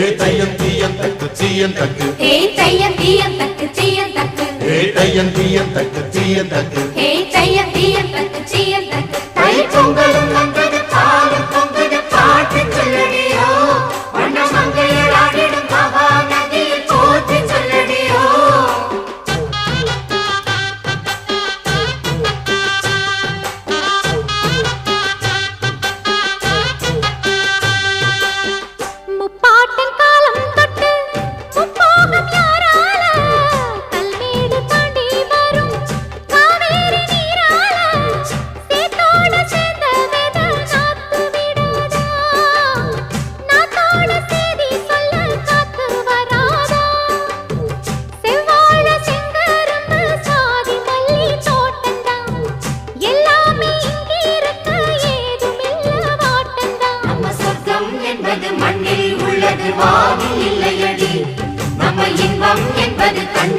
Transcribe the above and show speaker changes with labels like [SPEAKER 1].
[SPEAKER 1] ஏ தையன் தீயன் தக்கு சீயன் தக்கு.
[SPEAKER 2] ஏ தையன் தீயன் தக்கு சீயன் தக்கு.
[SPEAKER 1] ஏ தையன் தீயன் தக்கு சீயன் தக்கு.
[SPEAKER 3] என்பது மண்ணில் இல்லையடி. நம்ம இன்பம் என்பது தன்